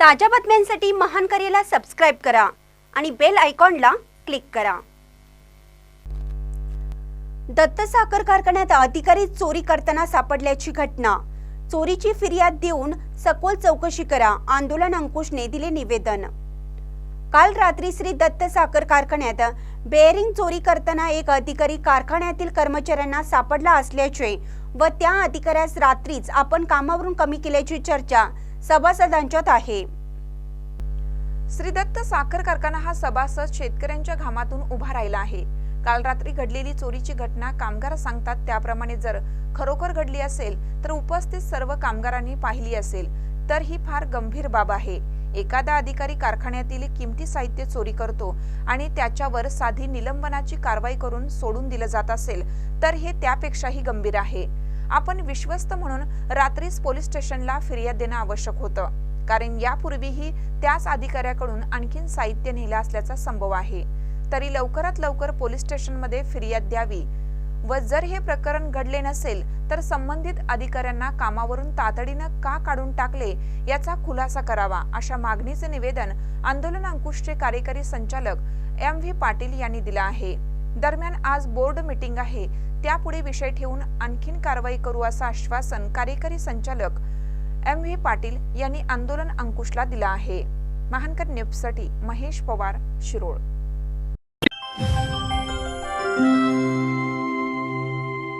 ताज्या बातम्यांसाठी महान करेला सबस्क्राईब करा आणि बेल आयकॉनला क्लिक करा. दत्त साखर कारखान्यात अधिकारी चोरी करताना सापडल्याची घटना. चोरीची फिर्याद देऊन सखोल चौकशी करा आंदोलन अंकुशने दिले निवेदन. काल रात्री श्री दत्त साखर कारखान्यात बेअरिंग चोरी करताना एक अधिकारी कारखान्यातील कर्मचाऱ्यांना सापडला असल्याचे व त्या अधिकाऱ्यास रात्रीच आपण कामावरून कमी केल्याची चर्चा सभासदांच्यात आहे. श्रीदत्त साखर कारखाना हा सभासद शेतकऱ्यांच्या घामातून उभा राहिला आहे. काल रात्री घडलेली चोरीची घटना कामगार सांगतात त्याप्रमाणे जर खरोखर घडली असेल तर उपस्थित सर्व कामगारांनी पाहिली असेल तर ही फार गंभीर बाब आहे. एखादा अधिकारी कारखान्यातील किमती साहित्य चोरी करतो आणि त्याच्यावर साधी निलंबनाची कारवाई करून सोडून दिलं जात असेल तर हे त्यापेक्षाही गंभीर आहे. आपण विश्वस्त म्हणून रात्रीच पोलीस स्टेशनला फिर्याद देणं आवश्यक होतं. कारण यापूर्वीही त्याच अधिकाऱ्याकडून आणखीन साहित्य नेलं असल्याचा संभव आहे. तरी लवकरात लवकर पोलीस स्टेशनमध्ये फिर्याद द्यावी. व जर हे प्रकरण घडले नसेल तर संबंधित अधिकाऱ्यांना कामावरून तातडीनं का काढून टाकले याचा खुलासा करावा अशा मागणीचे निवेदन आंदोलन अंकुशचे कार्यकारी संचालक एम व्ही पाटील यांनी दिलं आहे. दरम्यान आज बोर्ड मीटिंग आहे. त्यापुढे विषय ठेवून आणखीन कारवाई करू असं आश्वासन कार्यकारी संचालक एम व्ही पाटील यांनी आंदोलन अंकुशला दिलं आहे. महानकर न्यूजसाठी महेश पवार शिरोळ.